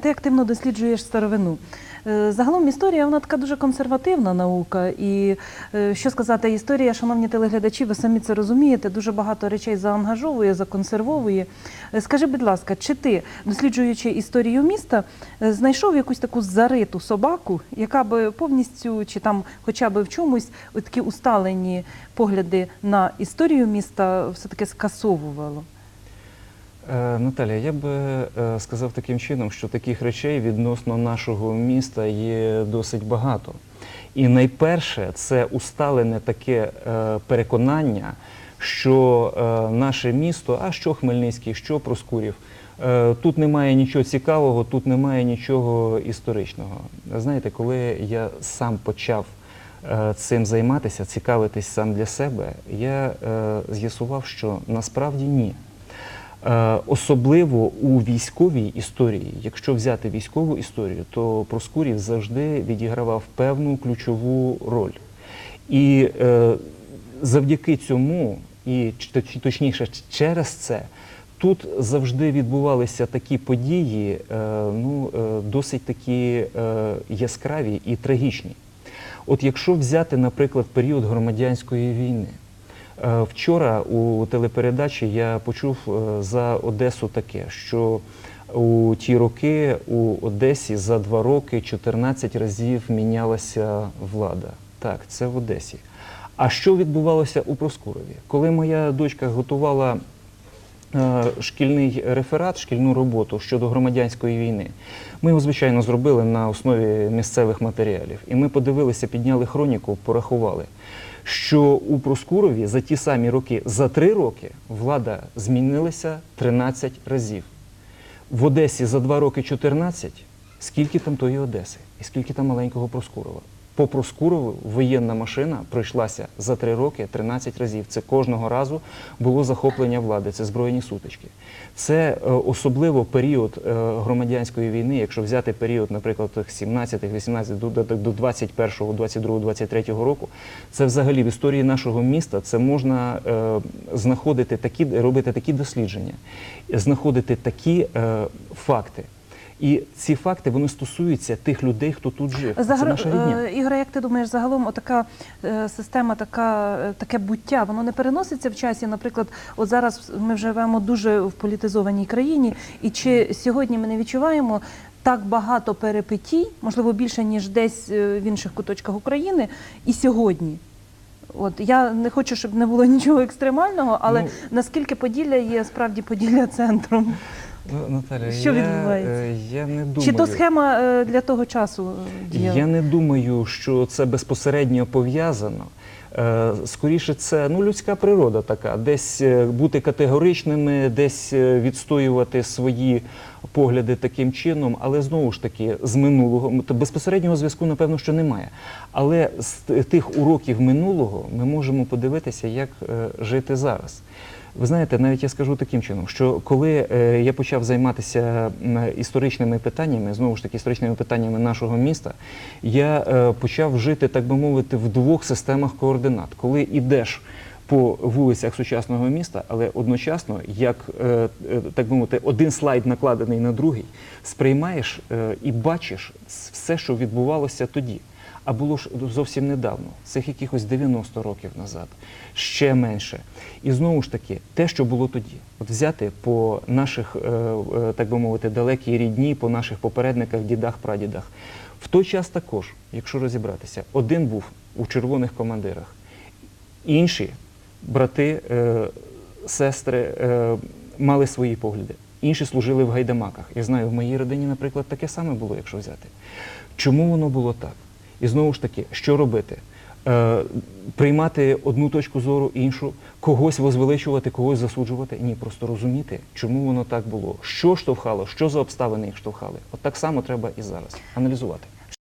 Ти активно досліджуєш старовину. Е, Загалом історія вона така дуже консервативна наука. І е, що сказати, історія, шановні телеглядачі, ви самі це розумієте, дуже багато речей заангажовує, законсервовує. Е, Скажи, будь ласка, чи ти, досліджуючи історію міста, знайшов якусь таку зариту собаку, яка би повністю чи там хоча б в чомусь такі усталені погляди на історію міста все-таки скасовувало? Е, Наталя, я би е, сказав таким чином, що таких речей відносно нашого міста є досить багато. І найперше це усталене таке е, переконання, що наше місто, а що Хмельницький, що Проскурів, тут немає нічого цікавого, тут немає нічого історичного. Знаєте, коли я сам почав цим займатися, цікавитись сам для себе, я з'ясував, що насправді ні. Е, Особливо у військовій історії, якщо взяти військову історію, то Проскурів завжди відігравав певну ключову роль. І е, завдяки цьому, і точніше, через це, тут завжди відбувалися такі події, е, ну, досить такі яскраві і трагічні. От якщо взяти, наприклад, період громадянської війни. Е, Вчора у телепередачі я почув е, за Одесу таке, що у ті роки у Одесі за два роки 14 разів мінялася влада. Так, це в Одесі. А що відбувалося у Проскурові? Коли моя дочка готувала шкільний реферат, шкільну роботу щодо громадянської війни. Ми його, звичайно, зробили на основі місцевих матеріалів. І ми подивилися, підняли хроніку, порахували, що у Проскурові за ті самі роки, за три роки, влада змінилася 13 разів. В Одесі за два роки 14. Скільки там тої Одеси? І скільки там маленького Проскурова? По Проскурову воєнна машина пройшлася за три роки 13 разів. Це кожного разу було захоплення влади, це збройні сутички. Це е, особливо період е, громадянської війни, якщо взяти період, наприклад, тих 17, 18 до, до, до 21, 22, 23 року. Це взагалі в історії нашого міста це можна е, знаходити такі, робити такі дослідження, знаходити такі факти. І ці факти вони стосуються тих людей, хто тут жив. Це Загар... наша рідня. Е, Ігоре, як ти думаєш, загалом отака е, система, така, е, таке буття, воно не переноситься в часі? Наприклад, от зараз ми живемо дуже в політизованій країні, і чи сьогодні ми не відчуваємо так багато перипетій, можливо, більше, ніж десь в інших куточках України, і сьогодні? От я не хочу, щоб не було нічого екстремального, але Ну, наскільки Поділля є справді Поділля центром? Ну, Наталя, Що я, відбувається? е, Я не думаю. Чи то схема е, для того часу е, діяла? Я не думаю, що це безпосередньо пов'язано. Е, Скоріше, це ну, людська природа така, десь е, бути категоричними, десь е, відстоювати свої погляди таким чином, але знову ж таки з минулого м, то безпосереднього зв'язку, напевно, що немає. Але з т- тих уроків минулого ми можемо подивитися, як е, жити зараз. Ви знаєте, навіть я скажу таким чином, що коли е, я почав займатися історичними питаннями, знову ж таки історичними питаннями нашого міста, я е, почав жити, так би мовити, в двох системах координат. Коли йдеш по вулицях сучасного міста, але одночасно, як е, так би мовити, один слайд накладений на другий, сприймаєш і бачиш все, що відбувалося тоді. А було ж зовсім недавно, цих якихось 90 років назад, ще менше. І знову ж таки, те, що було тоді, от взяти по наших, е, е, так би мовити, далекій рідні, по наших попередниках, дідах, прадідах. В той час також, якщо розібратися, один був у червоних командирах, інші брати, е, сестри мали свої погляди, інші служили в гайдамаках. Я знаю, в моїй родині, наприклад, таке саме було, якщо взяти. Чому воно було так? І знову ж таки, що робити? Е, приймати одну точку зору, іншу, когось возвеличувати, когось засуджувати. Ні, просто розуміти, чому воно так було, що штовхало, що за обставини їх штовхали. От так само треба і зараз аналізувати.